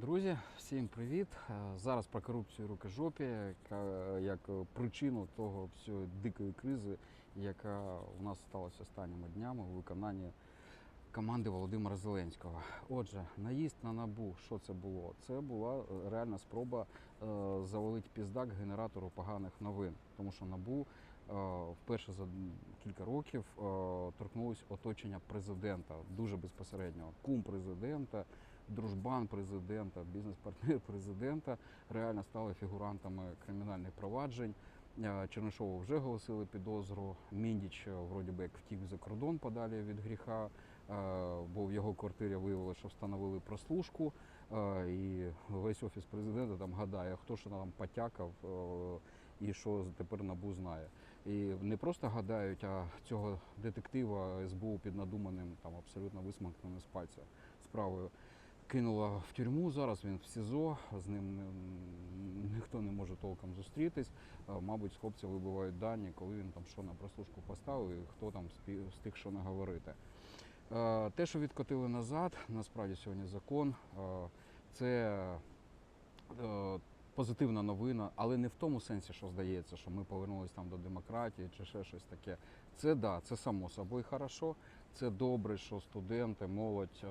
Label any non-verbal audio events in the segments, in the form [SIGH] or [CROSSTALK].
Друзі, всім привіт! Е, Зараз про корупцію і рукожопі, як причину того всієї дикої кризи, яка у нас сталася останніми днями у виконанні команди Володимира Зеленського. Отже, наїзд на набу, що це було? Це була е, реальна спроба е, завалити піздак генератору поганих новин, тому що набу вперше за кілька років торкнулось оточення президента дуже безпосередньо. Кум президента, дружбан президента, бізнес-партнер президента реально стали фігурантами кримінальних проваджень. Е, Чернишову вже оголосили підозру. Міндіч е, вроді би як втік за кордон подалі від гріха, е, бо в його квартирі виявили, що встановили прослушку. І весь офіс президента там гадає, хто ж там потякав і що тепер набу знає. І не просто гадають, а цього детектива СБУ під надуманим там абсолютно висмакненим з пальця справою кинула в тюрму. Зараз він в СІЗО, з ним ніхто не може толком зустрітись. Е, Мабуть, з хлопця вибивають дані, коли він там що на прослушку поставив і хто там встиг що не говорити. Е, Те, що відкотили назад, насправді сьогодні закон, е, це позитивна новина, але не в тому сенсі, що здається, що ми повернулися там до демократії чи ще щось таке. Це да, це само собою хорошо. Це добре, що студенти, молодь е,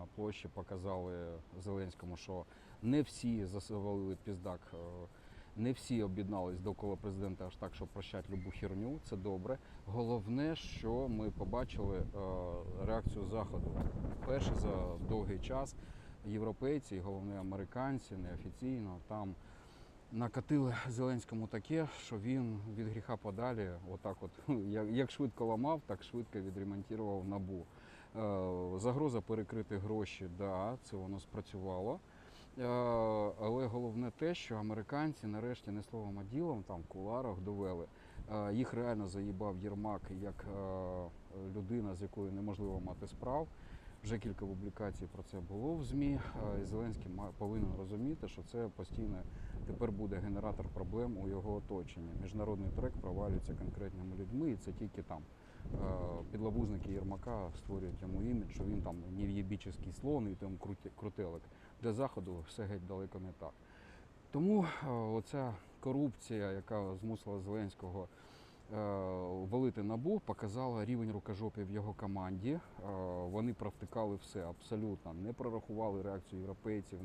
на площі показали Зеленському, що не всі засвалили піздак. е, Не всі об'єднались довкола президента аж так, щоб прощати любу херню. Це добре. Головне, що ми побачили е, реакцію заходу. Перше за довгий час європейці, головне американці, неофіційно там накатили Зеленському таке, що він від гріха подалі, отак, от [LAUGHS] як, як швидко ламав, так швидко відремонтував набу. Е, загроза перекрити гроші, да, це воно спрацювало. Е, але головне те, що американці нарешті не словом а ділом там в куларах довели. Е, їх реально заїбав Єрмак як людина, з якою неможливо мати справ. Вже кілька публікацій про це було в ЗМІ. І Зеленський повинен розуміти, що це постійно тепер буде генератор проблем у його оточенні. Міжнародний трек провалюється конкретними людьми, і це тільки там. Е, Підлабузники Єрмака створюють йому імідж, що він там нев'єбічний слон і там крутелик. Для заходу все геть далеко не так. Тому е, оця корупція, яка змусила Зеленського валити набу, показала рівень рукожопів його команді. Е, Вони провтикали все абсолютно, не прорахували реакцію європейців,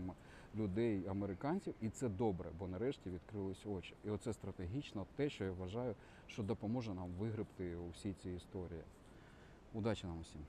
людей, американців, і це добре, бо нарешті відкрились очі. І оце стратегічно те, що я вважаю, що допоможе нам вигребти у всій цій історії. Удачі нам усім!